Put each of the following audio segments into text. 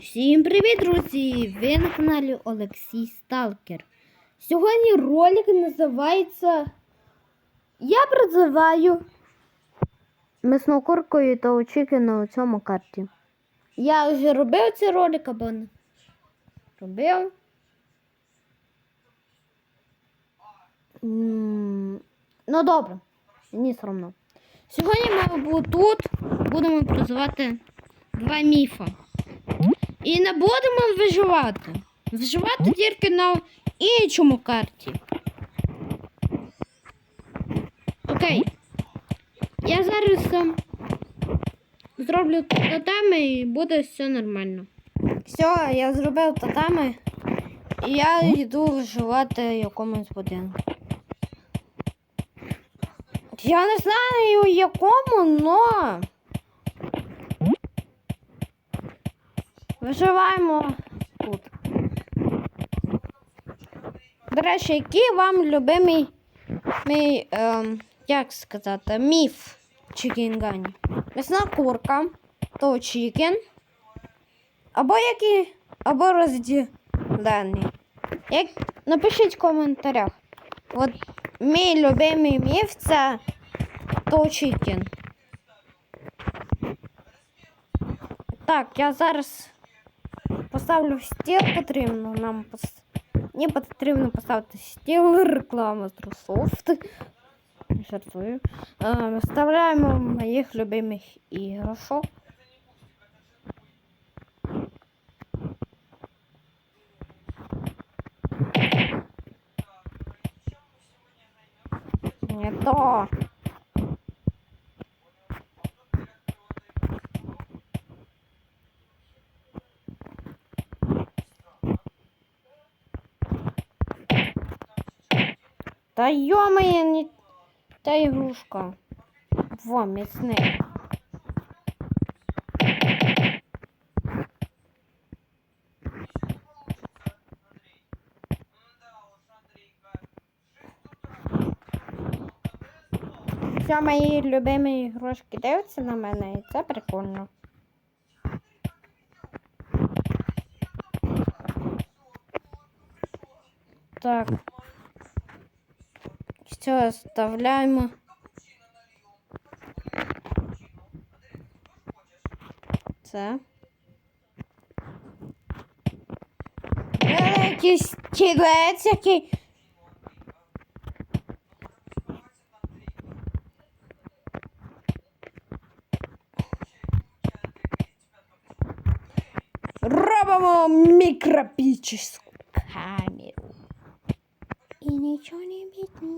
Всім привіт, друзі! Ви на каналі Олексій Сталкер. Сьогодні ролик називається Я призиваю миснокуркою та очіки на цьому карті. Я вже робив цей ролик або не робив. Ну добре, мені соромно. Сьогодні ми тут будемо призивати два міфа. І не будемо виживати. Виживати тільки на іншому карті. Окей. Я зараз ем, зроблю татами і буде все нормально. Все, я зробив татами. І я йду виживати якомусь будинку. Я не знаю якому, но. Виживаємо тут. До речі, який вам любимий мій, ем, як сказати, міф чікінгані? М'ясна курка, то чікен. Або який, або розділений. Як... Напишіть в коментарях. От мій любимий міф це то чікен. Так, я зараз поставлю стіл потрібно нам пос... Мені потрібно поставити стіл, реклама з Трусофт. Жартую. Е, Вставляємо моїх любимих іграшок. Не то. Та йомає, не та ігрушка. Во, міцний. Все мої любимі ігрушки дивляться на мене, і це прикольно. Так. Все, оставляємо. Це. Великий стілець, який. Робимо мікропічну камеру. І нічого не видно.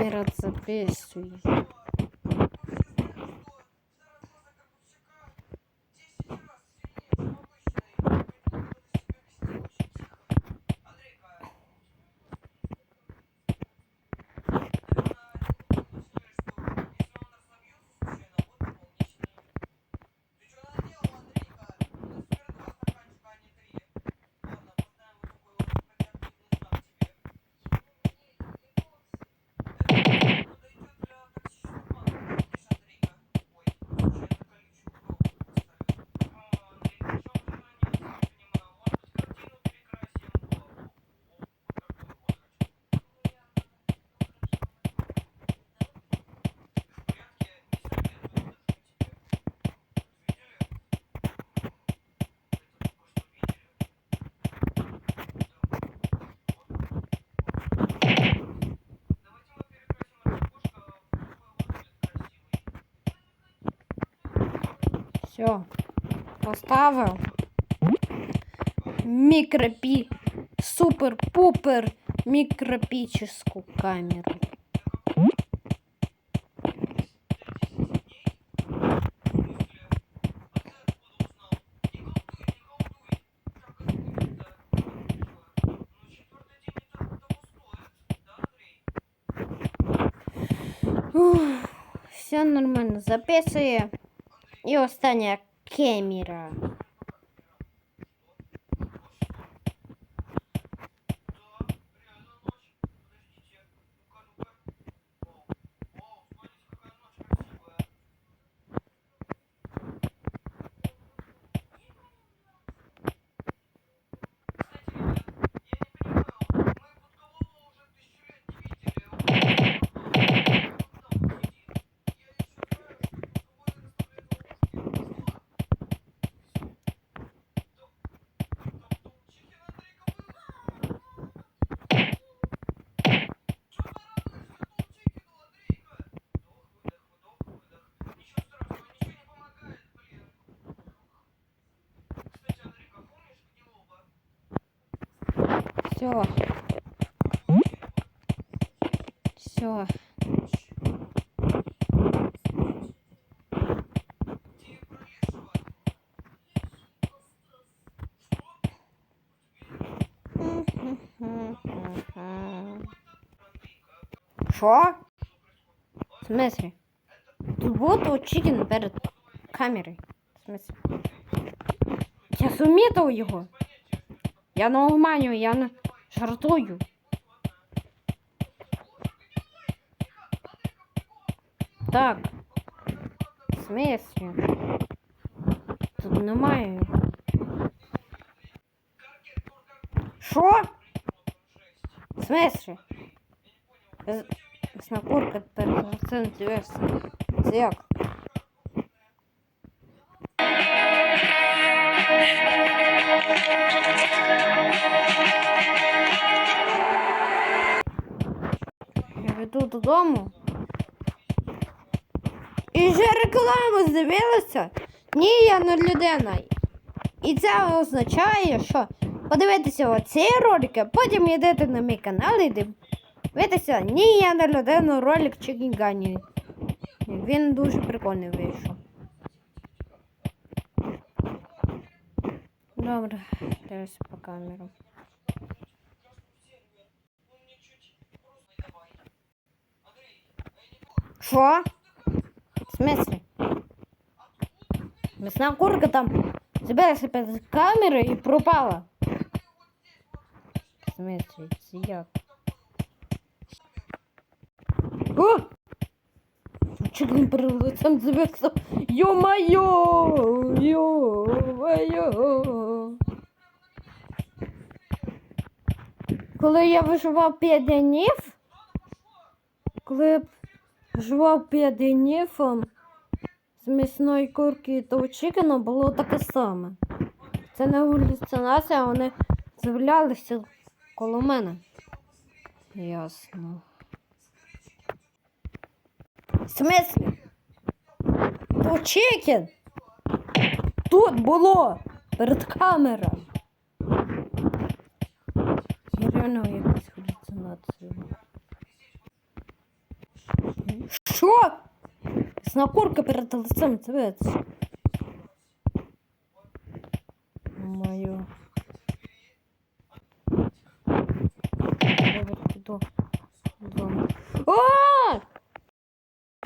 Камера записує. Все, поставив. Микропи, супер-пупер микропическую камеру. Все нормально записує. І остання камера. Все. Все. Що? В смысле? Тут чикен перед камерой. В смысле? Я сумітив його. Я не обманюю, я не жартую. Так. В смислі? Тут немає. його. Що? В смислі? З- Снакурка тепер це інтересно. Це як? Я йду додому. І вже рекламу здивилася? Ні, я не людина. І це означає, що подивитися оці ролики, потім йдете на мій канал і дивитися. Ні, я не людина, ролик Чикінгані. Він дуже прикольний вийшов. Добре, дивися по камеру. Що? В смысле? Мясная курка там збилася перед камерою і пропала. В смысле? Це? О! Чуть не перед лицем збився. Йо-майо! Йо-майо! Коли я виживав 5 днів, коли жував 5 днів ем, з м'ясної курки та чикена було таке саме. Це не галюцинація, вони з'являлися коло мене. Ясно. В смислі? То чикен. Тут було перед камерою. Я реально якась галюцинація. Що? Снакурка перед лицем дивиться.